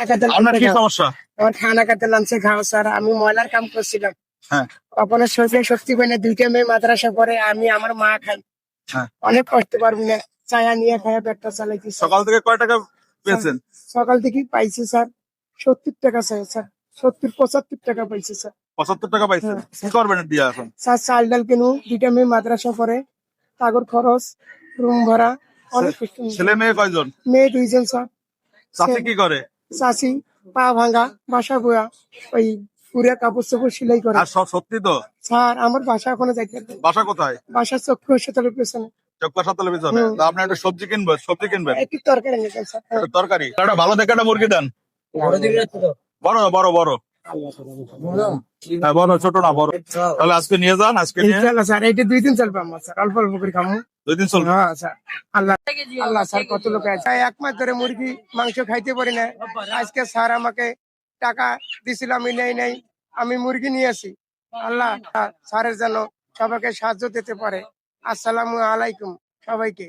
আপনার কি সমস্যা? আমার খানা কাটতে লাঞ্চে খাওয়া স্যার আমি ময়লার কাম করছিলাম। হ্যাঁ। কখনো শরীরে শক্তি পাই না দুইটা মেয়ে মাদ্রাসা পরে আমি আমার মা খাই। হ্যাঁ। অনেক কষ্ট পারব না চায়া নিয়ে খায়া পেটটা চালাইছি। সকাল থেকে কয় টাকা পেয়েছেন? সকাল থেকে পাইছি স্যার। সত্তর টাকা চাই স্যার। সত্তর পঁচাত্তর টাকা পাইছি স্যার। পঁচাত্তর টাকা পাইছেন? হ্যাঁ। কি করবেন দিয়ে এখন? স্যার চাল ডাল কিনু দুইটা মেয়ে মাদ্রাসা পরে তাগর খরচ রুম ভাড়া অনেক ছেলে মেয়ে কয়জন? মেয়ে দুইজন স্যার। চাষি কি করে? চাষি পা ভাঙা বাসা বোয়া ওই পুরে কাপড় চোপড় সেলাই করে। আর সব সত্যি তো? স্যার আমার বাসা এখনও যাইতে বাসা কোথায়? বাসা চক্ষু হাসপাতালের পেছনে। চক্কা সাতলে পিছনে? হুম। তা আপনি একটা সবজি কিনবেন সবজি কিনবেন? একটু তরকারি স্যার। তরকারি। একটা ভালো দেখে একটা মুরগি দেন। বড় বড় বড়। বড় ছোট না বড়। তাহলে আজকে নিয়ে যান আজকে স্যার এইটা দুই দিন চলবে আমার স্যার। অল্প অল্প করে খামো। দুই দিন চলবে? হ্যাঁ স্যার। আল্লাহ আল্লাহ স্যার কত লোক আছে। তাই এক মাস ধরে মুরগি মাংস খাইতে পারি না আজকে স্যার আমাকে টাকা দিছিল আমি নেই নেই। আমি মুরগি নিয়ে আসি। আল্লাহ স্যারের যেন সবাইকে সাহায্য দিতে পারে। আসসালামু আলাইকুম সবাইকে।